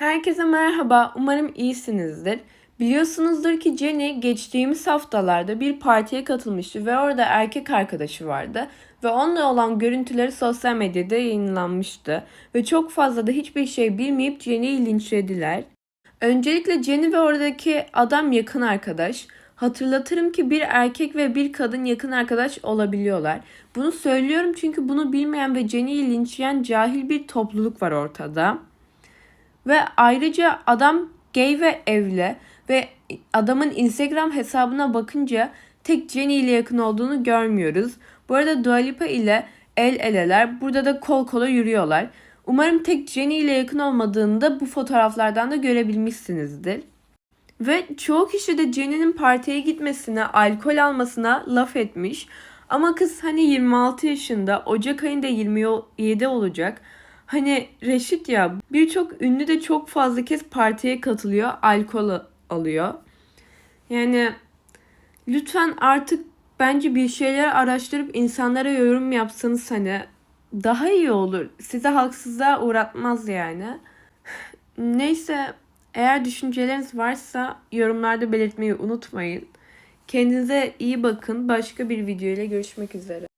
Herkese merhaba, umarım iyisinizdir. Biliyorsunuzdur ki Jenny geçtiğimiz haftalarda bir partiye katılmıştı ve orada erkek arkadaşı vardı ve onunla olan görüntüleri sosyal medyada yayınlanmıştı ve çok fazla da hiçbir şey bilmeyip Jenny'yi linçlediler. Öncelikle Jenny ve oradaki adam yakın arkadaş. Hatırlatırım ki bir erkek ve bir kadın yakın arkadaş olabiliyorlar. Bunu söylüyorum çünkü bunu bilmeyen ve Jenny'yi linçleyen cahil bir topluluk var ortada. Ve ayrıca adam gay ve evli ve adamın Instagram hesabına bakınca tek Jenny ile yakın olduğunu görmüyoruz. Bu arada Dua Lipa ile el eleler. Burada da kol kola yürüyorlar. Umarım tek Jenny ile yakın olmadığını da bu fotoğraflardan da görebilmişsinizdir. Ve çoğu kişi de Jenny'nin partiye gitmesine, alkol almasına laf etmiş. Ama kız hani 26 yaşında, Ocak ayında 27 olacak. Hani Reşit ya birçok ünlü de çok fazla kez partiye katılıyor, alkol alıyor. Yani lütfen artık bence bir şeyler araştırıp insanlara yorum yapsanız hani daha iyi olur. Size haksızlığa uğratmaz yani. Neyse eğer düşünceleriniz varsa yorumlarda belirtmeyi unutmayın. Kendinize iyi bakın. Başka bir video ile görüşmek üzere.